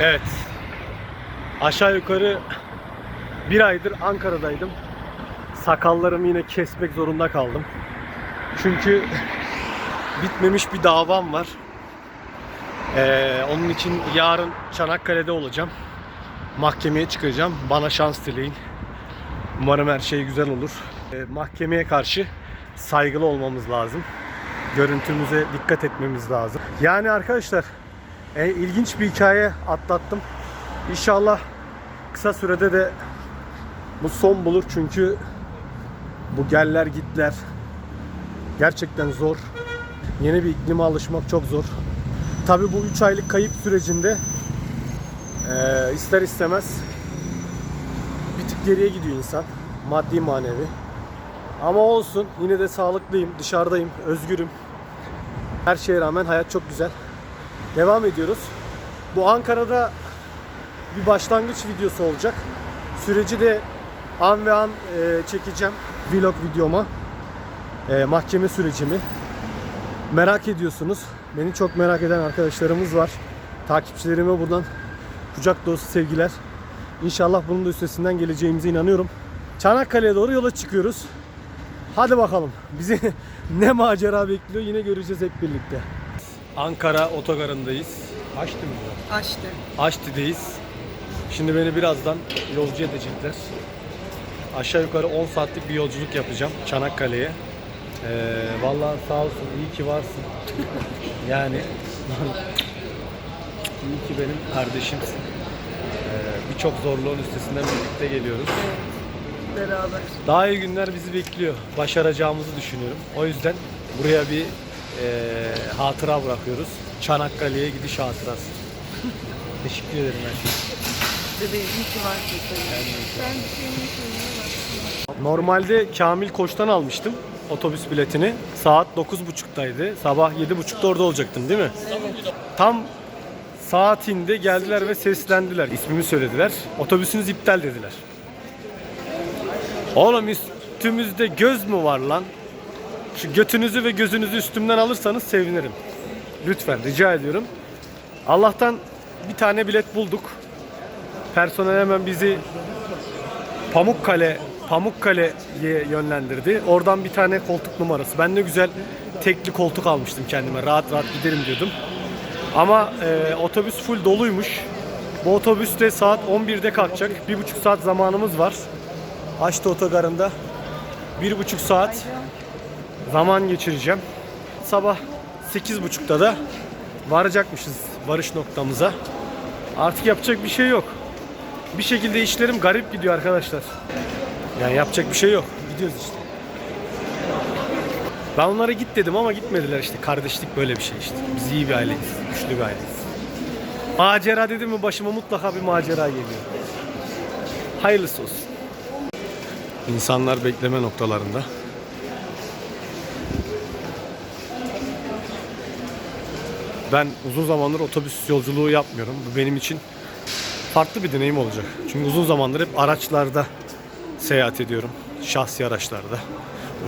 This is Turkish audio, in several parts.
Evet. Aşağı yukarı bir aydır Ankara'daydım. Sakallarımı yine kesmek zorunda kaldım. Çünkü bitmemiş bir davam var. Ee, onun için yarın Çanakkale'de olacağım. Mahkemeye çıkacağım. Bana şans dileyin. Umarım her şey güzel olur. Ee, mahkemeye karşı saygılı olmamız lazım. Görüntümüze dikkat etmemiz lazım. Yani arkadaşlar e, ilginç bir hikaye atlattım. İnşallah kısa sürede de bu son bulur çünkü bu geller gitler gerçekten zor. Yeni bir iklime alışmak çok zor. Tabi bu 3 aylık kayıp sürecinde e, ister istemez bir tık geriye gidiyor insan. Maddi manevi. Ama olsun yine de sağlıklıyım, dışarıdayım, özgürüm. Her şeye rağmen hayat çok güzel. Devam ediyoruz. Bu Ankara'da bir başlangıç videosu olacak. Süreci de an ve an e, çekeceğim vlog videoma. E, mahkeme sürecimi. Merak ediyorsunuz. Beni çok merak eden arkadaşlarımız var. Takipçilerime buradan kucak dolusu sevgiler. İnşallah bunun da üstesinden geleceğimize inanıyorum. Çanakkale'ye doğru yola çıkıyoruz. Hadi bakalım. Bizi ne macera bekliyor yine göreceğiz hep birlikte. Ankara otogarındayız. Açtı mı bu? Açtı. Aşti'deyiz. Şimdi beni birazdan yolcu edecekler. Aşağı yukarı 10 saatlik bir yolculuk yapacağım Çanakkale'ye. Ee, vallahi sağ olsun iyi ki varsın. yani iyi ki benim kardeşimsin. Ee, Birçok zorluğun üstesinden birlikte geliyoruz. Beraber. Daha iyi günler bizi bekliyor. Başaracağımızı düşünüyorum. O yüzden buraya bir e, hatıra bırakıyoruz. Çanakkale'ye gidiş hatırası. Teşekkür ederim her şey. Normalde Kamil Koç'tan almıştım otobüs biletini. Saat 9.30'daydı. Sabah 7.30'da orada olacaktım değil mi? Tam saatinde geldiler ve seslendiler. İsmimi söylediler. Otobüsünüz iptal dediler. Oğlum üstümüzde göz mü var lan? Şu götünüzü ve gözünüzü üstümden alırsanız sevinirim. Lütfen rica ediyorum. Allah'tan bir tane bilet bulduk. Personel hemen bizi Pamukkale Pamukkale'ye yönlendirdi. Oradan bir tane koltuk numarası. Ben de güzel tekli koltuk almıştım kendime. Rahat rahat giderim diyordum. Ama e, otobüs full doluymuş. Bu otobüs de saat 11'de kalkacak. Bir buçuk saat zamanımız var. Açtı otogarında. Bir buçuk saat zaman geçireceğim. Sabah 8.30'da da varacakmışız varış noktamıza. Artık yapacak bir şey yok. Bir şekilde işlerim garip gidiyor arkadaşlar. Yani yapacak bir şey yok. Gidiyoruz işte. Ben onlara git dedim ama gitmediler işte. Kardeşlik böyle bir şey işte. Biz iyi bir aileyiz. Güçlü bir aileyiz. Macera dedim mi başıma mutlaka bir macera geliyor. Hayırlısı olsun. İnsanlar bekleme noktalarında. Ben uzun zamandır otobüs yolculuğu yapmıyorum. Bu benim için farklı bir deneyim olacak. Çünkü uzun zamandır hep araçlarda seyahat ediyorum. Şahsi araçlarda,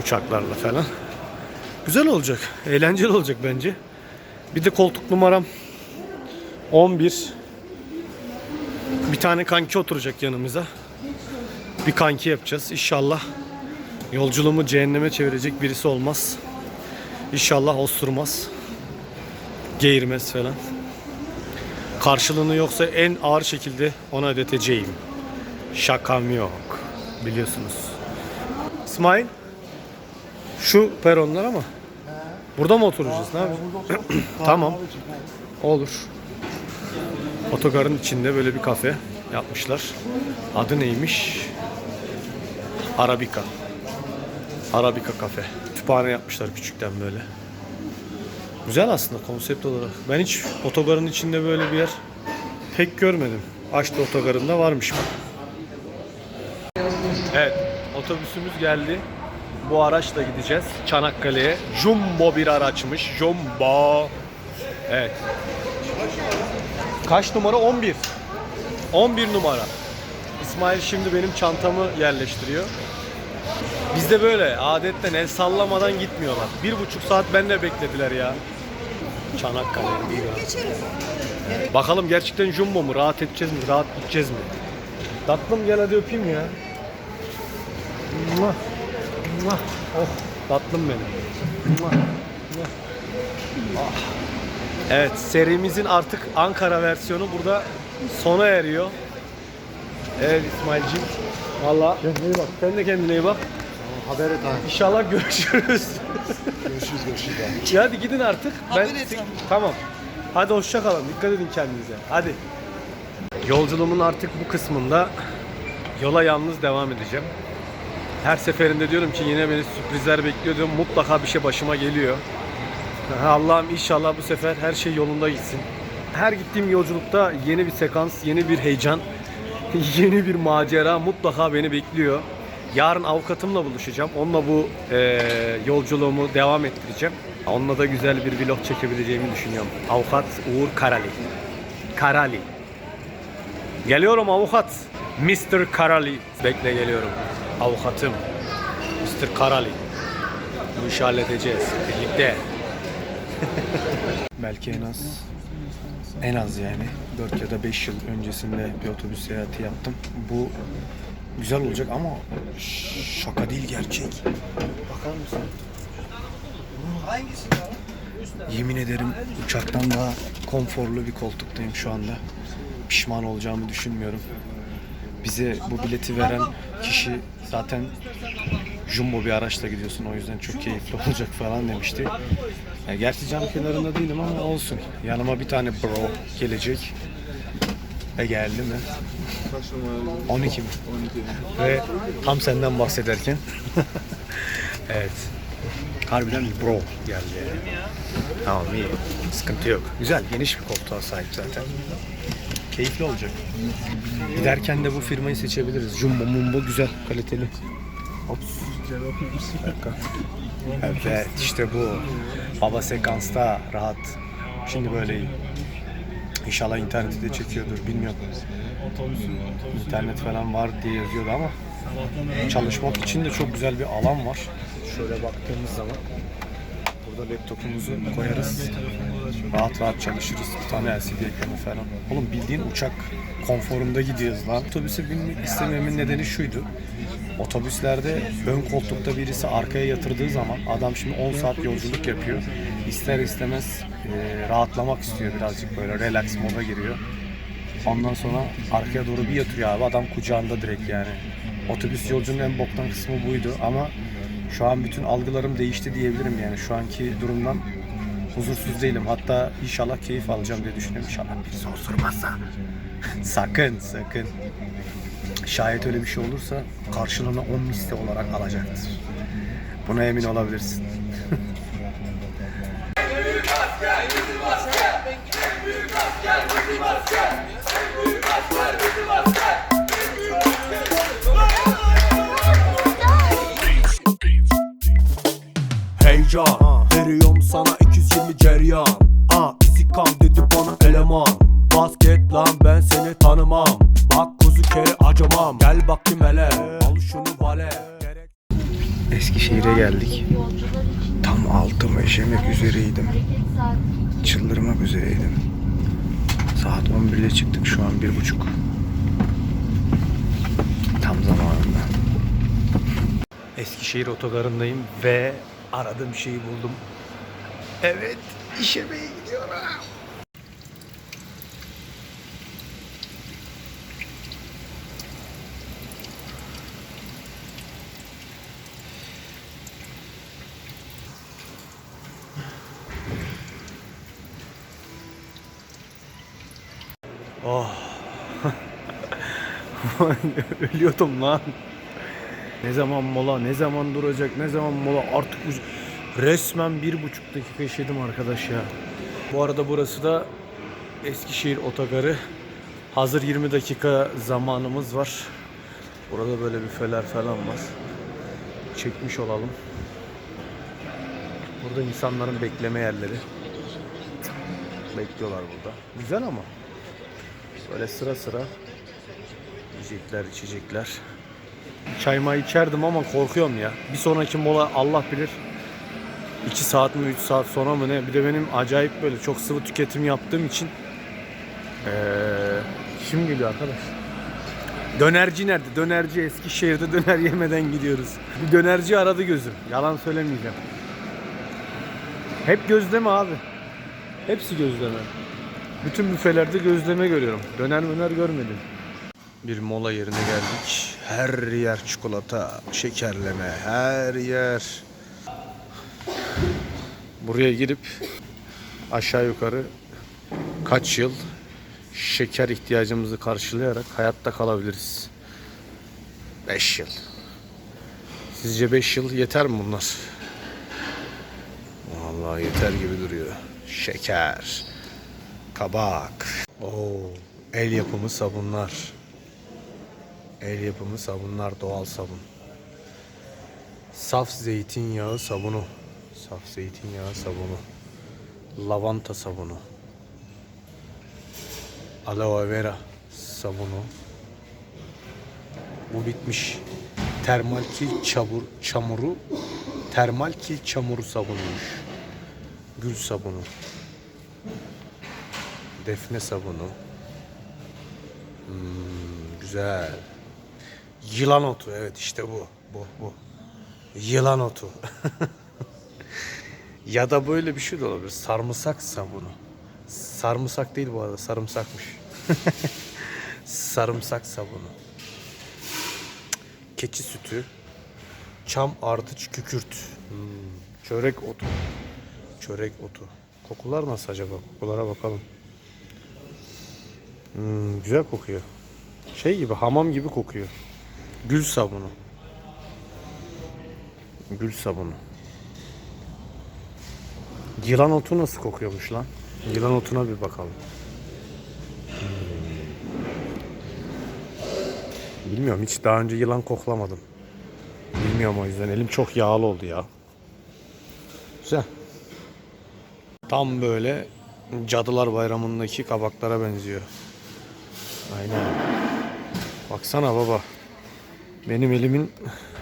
uçaklarla falan. Güzel olacak, eğlenceli olacak bence. Bir de koltuk numaram 11. Bir tane kanki oturacak yanımıza. Bir kanki yapacağız. İnşallah yolculuğumu cehenneme çevirecek birisi olmaz. İnşallah osurmaz. Geğirmez falan. Karşılığını yoksa en ağır şekilde ona ödeteceğim. Şakam yok. Biliyorsunuz. İsmail. Şu peronlar ama. Burada mı oturacağız? Ne yapacağız? tamam. Olur. Otogarın içinde böyle bir kafe yapmışlar. Adı neymiş? Arabika. Arabika kafe. Kütüphane yapmışlar küçükten böyle. Güzel aslında konsept olarak. Ben hiç otogarın içinde böyle bir yer pek görmedim. Açtı otogarında varmış mı? Evet, otobüsümüz geldi. Bu araçla gideceğiz Çanakkale'ye. Jumbo bir araçmış. Jumbo. Evet. Kaç numara? 11. 11 numara. İsmail şimdi benim çantamı yerleştiriyor. Bizde böyle adetten el sallamadan gitmiyorlar. Bir buçuk saat benle beklediler ya. Çanakkale. Bakalım gerçekten jumbo mu? Rahat edeceğiz mi? Rahat gideceğiz mi? Tatlım gel hadi öpeyim ya. Mua. Mua. Oh tatlım benim. Mua. Mua. Ah. Evet serimizin artık Ankara versiyonu burada sona eriyor. Evet İsmail'cim. Valla. Kendine iyi bak. Sen de kendine iyi bak. Haber et ha. İnşallah görüşürüz. Görüşürüz görüşürüz. Ya hadi gidin artık. Ben tamam. Hadi hoşça kalın. Dikkat edin kendinize. Hadi. Yolculuğumun artık bu kısmında yola yalnız devam edeceğim. Her seferinde diyorum ki yine beni sürprizler bekliyor diyorum. Mutlaka bir şey başıma geliyor. Allah'ım inşallah bu sefer her şey yolunda gitsin. Her gittiğim yolculukta yeni bir sekans, yeni bir heyecan, yeni bir macera mutlaka beni bekliyor. Yarın avukatımla buluşacağım. Onunla bu eee, yolculuğumu devam ettireceğim. Onunla da güzel bir vlog çekebileceğimi düşünüyorum. Avukat Uğur Karali. Karali. Geliyorum avukat. Mr. Karali. Bekle geliyorum. Avukatım. Mr. Karali. Bu işi halledeceğiz. Birlikte. Belki en az en az yani 4 ya da 5 yıl öncesinde bir otobüs seyahati yaptım. Bu güzel olacak ama şaka değil gerçek. Bakar mısın? Yemin ederim uçaktan daha konforlu bir koltuktayım şu anda. Pişman olacağımı düşünmüyorum. Bize bu bileti veren kişi zaten jumbo bir araçla gidiyorsun o yüzden çok keyifli olacak falan demişti. Ya gerçi cam kenarında değilim ama olsun. Yanıma bir tane bro gelecek. Ve geldi mi? 12 mi? Ve tam senden bahsederken Evet. Harbiden bro geldi yani. Tamam iyi. Sıkıntı yok. Güzel. Geniş bir koltuğa sahip zaten. Keyifli olacak. Giderken de bu firmayı seçebiliriz. Jumbo mumbo güzel. Kaliteli. Ops. Bir dakika. Evet işte bu. Baba sekansta rahat. Şimdi böyleyim. İnşallah interneti de çekiyordur bilmiyorum. İnternet falan var diye yazıyordu ama çalışmak için de çok güzel bir alan var. Şöyle baktığımız zaman burada laptopumuzu koyarız. Rahat rahat çalışırız. Bir tane LCD ekranı falan. Oğlum bildiğin uçak konforunda gidiyoruz lan. Otobüse binmek istememin nedeni şuydu. Otobüslerde ön koltukta birisi arkaya yatırdığı zaman adam şimdi 10 saat yolculuk yapıyor. İster istemez e, rahatlamak istiyor birazcık böyle relax moda giriyor. Ondan sonra arkaya doğru bir yatırıyor abi adam kucağında direkt yani. Otobüs yolcunun en boktan kısmı buydu ama şu an bütün algılarım değişti diyebilirim yani. Şu anki durumdan huzursuz değilim. Hatta inşallah keyif alacağım diye düşünüyorum. İnşallah birisi osurmazsa. sakın sakın. Şayet öyle bir şey olursa karşılığını 10 misli olarak alacaktır. Buna emin olabilirsin. Heyecan Veriyorum sana 220 ceryan Aa izi dedi bana eleman Basket lan ben seni tanımam Bak kuzu kere acımam Gel bakayım hele Al şunu vale Eskişehir'e geldik. Tam altıma işemek üzereydim. Çıldırmak üzereydim. Saat 11'de çıktık şu an bir buçuk. Tam zamanında. Eskişehir otogarındayım ve aradığım şeyi buldum. Evet, işemeye gidiyorum. Ölüyordum lan. Ne zaman mola, ne zaman duracak, ne zaman mola artık resmen bir buçuk dakika işledim arkadaş ya. Bu arada burası da Eskişehir Otogarı. Hazır 20 dakika zamanımız var. Burada böyle büfeler falan var. Çekmiş olalım. Burada insanların bekleme yerleri. Bekliyorlar burada. Güzel ama. Böyle sıra sıra yiyecekler, içecekler. Çayma içerdim ama korkuyorum ya. Bir sonraki mola Allah bilir 2 saat mi 3 saat sonra mı ne? Bir de benim acayip böyle çok sıvı tüketim yaptığım için Ee, kim geliyor arkadaş? Dönerci nerede? Dönerci Eskişehir'de döner yemeden gidiyoruz. Bir dönerci aradı gözüm. Yalan söylemeyeceğim. Hep gözleme abi. Hepsi gözleme. Bütün büfelerde gözleme görüyorum. Döner möner görmedim. Bir mola yerine geldik. Her yer çikolata, şekerleme, her yer. Buraya girip aşağı yukarı kaç yıl şeker ihtiyacımızı karşılayarak hayatta kalabiliriz. 5 yıl. Sizce 5 yıl yeter mi bunlar? Vallahi yeter gibi duruyor. Şeker, kabak. Oo, el yapımı sabunlar. El yapımı sabunlar, doğal sabun. Saf zeytinyağı sabunu. Saf zeytinyağı sabunu. Lavanta sabunu. Aloe vera sabunu. Bu bitmiş. Termal kil çamur, çamuru termal kil çamuru sabunuymuş. Gül sabunu. Defne sabunu. Hmm, güzel. Yılan otu evet işte bu. Bu bu. Yılan otu. ya da böyle bir şey de olabilir. Sarımsak sabunu. Sarımsak değil bu arada sarımsakmış. Sarımsak sabunu. Keçi sütü. Çam ardıç kükürt. Hmm, Çörek otu. Çörek otu. Kokular nasıl acaba? Kokulara bakalım. Hmm, güzel kokuyor. Şey gibi hamam gibi kokuyor. Gül sabunu. Gül sabunu. Yılan otu nasıl kokuyormuş lan? Yılan otuna bir bakalım. Hmm. Bilmiyorum hiç daha önce yılan koklamadım. Bilmiyorum o yüzden elim çok yağlı oldu ya. Güzel. Tam böyle Cadılar Bayramı'ndaki kabaklara benziyor. Aynen. Baksana baba. Benim elimin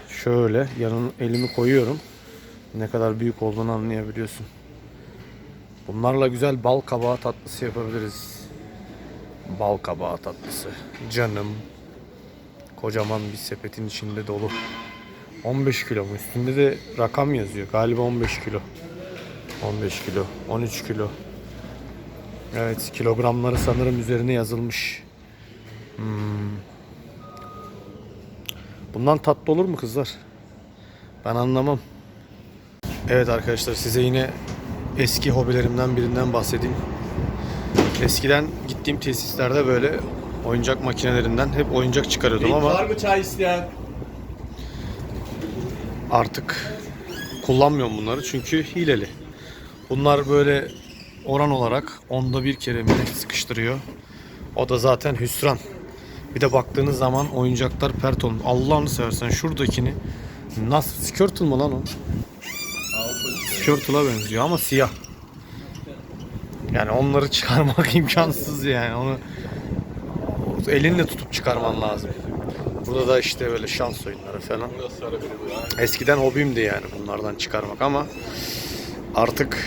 şöyle yanın elimi koyuyorum. Ne kadar büyük olduğunu anlayabiliyorsun. Bunlarla güzel bal kabağı tatlısı yapabiliriz. Bal kabağı tatlısı. Canım. Kocaman bir sepetin içinde dolu. 15 kilo mu? Üstünde de rakam yazıyor. Galiba 15 kilo. 15 kilo. 13 kilo. Evet kilogramları sanırım üzerine yazılmış. Hmm. Bundan tatlı olur mu kızlar? Ben anlamam. Evet arkadaşlar size yine eski hobilerimden birinden bahsedeyim. Eskiden gittiğim tesislerde böyle oyuncak makinelerinden hep oyuncak çıkarıyordum ama Var mı çay isteyen? artık kullanmıyorum bunları çünkü hileli. Bunlar böyle oran olarak onda bir kere millet sıkıştırıyor. O da zaten hüsran. Bir de baktığınız zaman oyuncaklar pert olmuş. Allah'ını seversen şuradakini nasıl Skirtle mı lan o? Skirtle'a benziyor ama siyah. Yani onları çıkarmak imkansız yani. Onu elinle tutup çıkarman lazım. Burada da işte böyle şans oyunları falan. Eskiden hobimdi yani bunlardan çıkarmak ama artık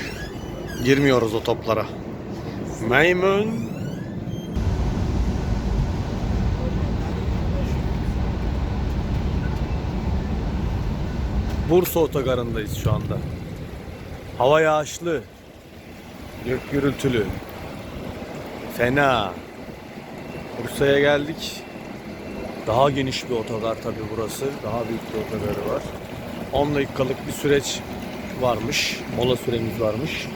girmiyoruz o toplara. Maymun. Bursa otogarındayız şu anda. Hava yağışlı. Gök gürültülü. Fena. Bursa'ya geldik. Daha geniş bir otogar tabi burası. Daha büyük bir otogarı var. 10 dakikalık bir süreç varmış. Mola süremiz varmış.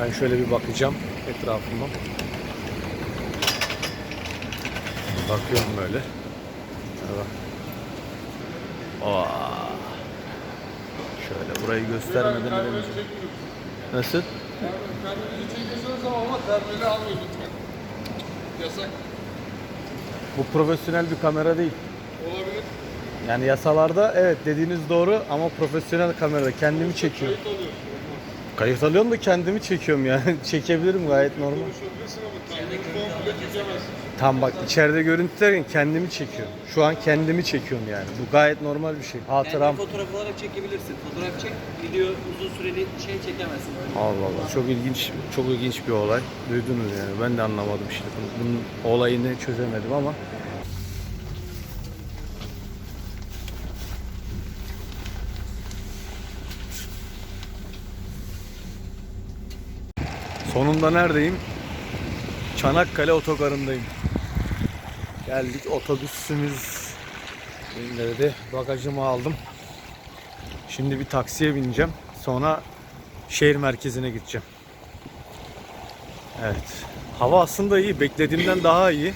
Ben şöyle bir bakacağım etrafıma. Bakıyorum böyle. Şöyle bak. Şöyle burayı göstermeden edemeyeceğim. Nasıl? Bu profesyonel bir kamera değil. Olabilir. Yani yasalarda evet dediğiniz doğru ama profesyonel kamerada kendimi çekiyorum. Kayıt alıyorum da kendimi çekiyorum yani. Çekebilirim gayet normal. Tam bak içeride görüntü derken kendimi çekiyorum. Şu an kendimi çekiyorum yani. Bu gayet normal bir şey. Hatıram. Kendi fotoğraf olarak çekebilirsin. Fotoğraf çek, video uzun süreli şey çekemezsin. Allah Allah çok ilginç çok ilginç bir olay. Duydunuz yani. Ben de anlamadım. Bunun, bunun olayını çözemedim ama. Sonunda neredeyim? Çanakkale otogarındayım. Geldik otobüsümüz indirdi. Bagajımı aldım. Şimdi bir taksiye bineceğim. Sonra şehir merkezine gideceğim. Evet. Hava aslında iyi. Beklediğimden daha iyi.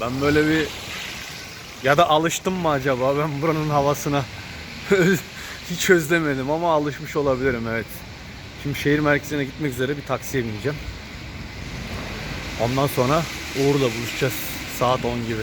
Ben böyle bir ya da alıştım mı acaba ben buranın havasına? Hiç özlemedim ama alışmış olabilirim evet. Şimdi şehir merkezine gitmek üzere bir taksiye bineceğim. Ondan sonra Uğur'la buluşacağız. Saat 10 gibi.